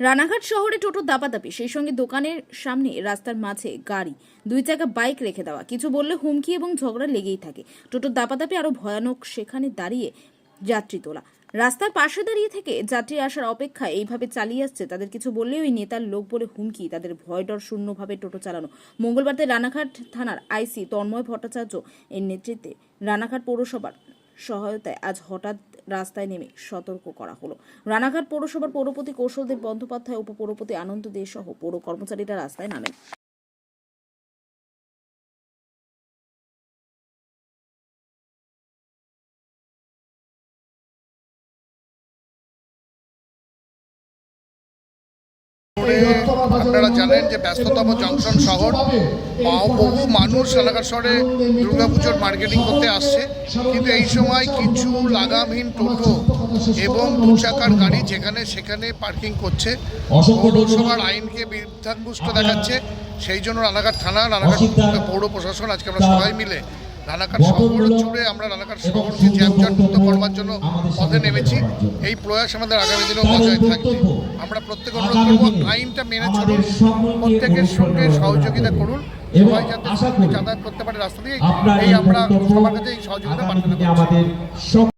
রানাঘাট শহরে টোটো দাপাদাপি, সেই সঙ্গে দোকানের সামনে রাস্তার মাঝে গাড়ি, দুই চাকা বাইক রেখে দেওয়া, কিছু বললে হুমকি এবং ঝগড়া লেগেই থাকে। টোটোর দাপাদাপি আরও ভয়ানক, সেখানে দাঁড়িয়ে যাত্রী তোলা। রাস্তার পাশে দাঁড়িয়ে থেকে যাত্রী আসার অপেক্ষা এইভাবে চালিয়ে আসছে, তাদের কিছু বললেই ওই নেতার লোক বলে হুমকি, তাদের ভয় ডর শূন্যভাবে টোটো চালানো। মঙ্গলবার রানাঘাট থানার আইসি তন্ময় ভট্টাচার্য এর নেতৃত্বে রানাঘাট পৌরসভার সহায়তায় আজ হঠাৎ রাস্তায় নেমে সতর্ক করা হলো। রানাঘাট পৌরসভার পৌরপতি কৌশলদেব বন্দ্যোপাধ্যায়, উপপৌরপতি আনন্দ দে সহ পৌর কর্মচারীরা রাস্তায় নামেন। আপনারা জানেন যে ব্যস্ততম জংশন শহর বহু মানুষ এলাকার শহরে দুর্গাপুজোর মার্কেটিং করতে আসছে। কিন্তু এই সময় কিছু লাগামহীন টোটো এবং দু চাকার গাড়ি যেখানে সেখানে পার্কিং করছে। পৌরসভার আইনকে বিধানপুষ্ট দেখাচ্ছে। সেই জন্য রানাঘাট থানা রানাঘাট পৌর প্রশাসন আজকে আমরা সবাই মিলে রানাঘাট শহর জুড়ে আমরা রানাঘাট শহরকে জ্যামজট মুক্ত করবার জন্য পথে নেমেছি। এই প্রয়াস আমাদের আগামী দিনেও বজায় থাকবে। আমরা প্রত্যেক অনুরোধ করব আইনটা মেনে চলুন প্রত্যেকের সঙ্গে সহযোগিতা করুন সবাই যাতে যাতায়াত করতে পারে রাস্তা দিয়ে এই আমরা সবার কাছে এই সহযোগিতা প্রার্থনা করছি।